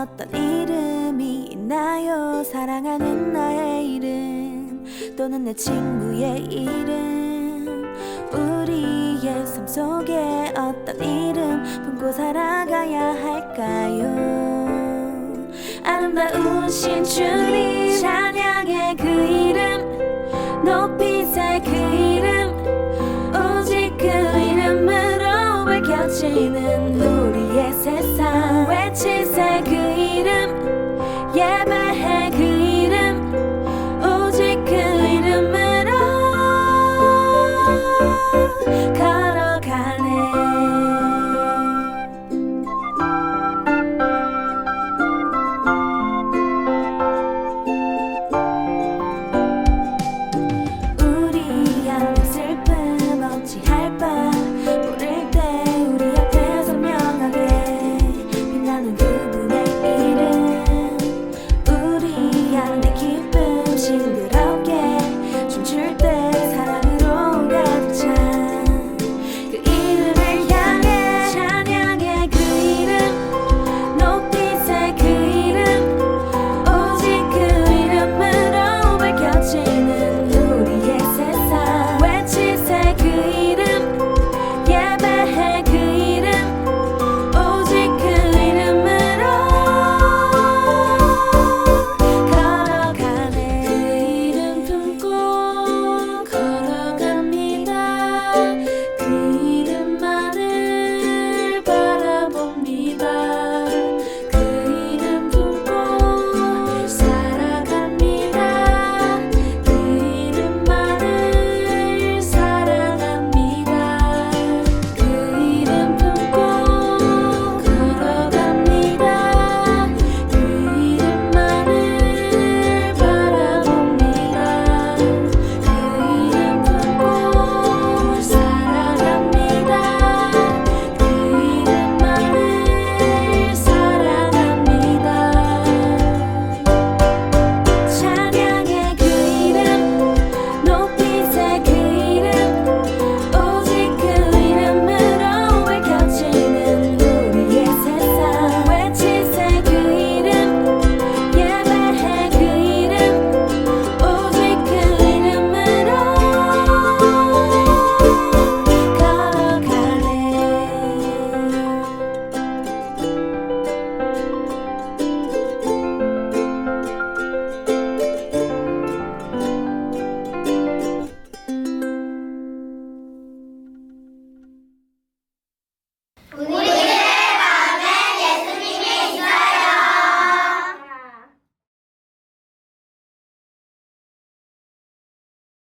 어떤 이름이 있나요? 사랑하는 나의 이름 또는 내 친구의 이름. 우리의 삶 속에 어떤 이름 품고 살아가야 할까요? 아름다우신 주님 찬양의 그 이름 높이 살그 이름 오직 그 이름으로 밝혀지는 우리의 세상. 외칠 새그